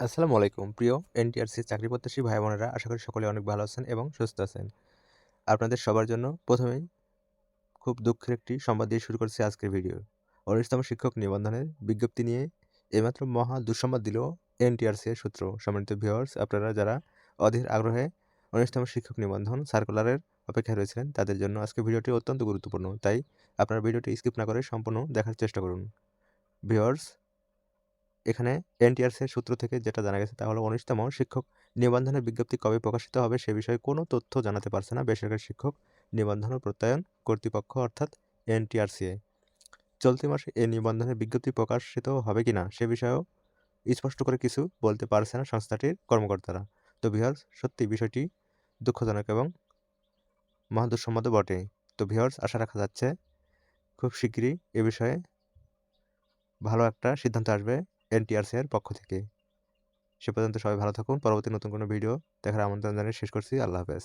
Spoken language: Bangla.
আসসালামু আলাইকুম। প্রিয় এনটিআরসি চাকরি প্রত্যাশী ভাই বোনেরা আশা করি সকলে অনেক ভালো আছেন এবং সুস্থ আছেন। আপনাদের সবার জন্য প্রথমেই খুব দুঃখের একটি সংবাদ দিয়ে শুরু করছি আজকের ভিডিও। উনিশতম শিক্ষক নিবন্ধনের বিজ্ঞপ্তি নিয়ে এইমাত্র মহা দুঃসংবাদ দিল এনটিআরসি এর সূত্র। সম্মানিত ভিউয়ার্স, আপনারা যারা অধীর আগ্রহে উনিশতম শিক্ষক নিবন্ধন সার্কুলারের অপেক্ষায় রয়েছিলেন, তাদের জন্য আজকে ভিডিওটি অত্যন্ত গুরুত্বপূর্ণ। তাই আপনারা ভিডিওটি স্কিপ না করে সম্পূর্ণ দেখার চেষ্টা করুন। ভিউয়ার্স এখানে এনটিআরসি এর সূত্র থেকে যেটা জানা গেছে তা হলো উনিশতম শিক্ষক নিবন্ধনের বিজ্ঞপ্তি কবে প্রকাশিত হবে সে বিষয়ে কোনো তথ্য জানাতে পারছে না বেসরকারি শিক্ষক নিবন্ধন প্রত্যয়ন কর্তৃপক্ষ অর্থাৎ এনটিআরসিএ চলতি মাসে এই নিবন্ধনের বিজ্ঞপ্তি প্রকাশিত হবে কিনা সে বিষয়েও স্পষ্ট করে কিছু বলতে পারছে না সংস্থাটির কর্মকর্তারা। তো ভিহার্স সত্যি বিষয়টি দুঃখজনক এবং মহাদুঃসম্মত বটে। তো ভিহার্স আশা রাখা যাচ্ছে খুব শীঘ্রই এ বিষয়ে ভালো একটা সিদ্ধান্ত আসবে। এনটিআরসি এর পক্ষ থেকে। সে পর্যন্ত সবাই ভালো থাকুন। পরবর্তী নতুন কোনো ভিডিও দেখার আমন্ত্রণ জানিয়ে শেষ করছি। আল্লাহ হাফেজ।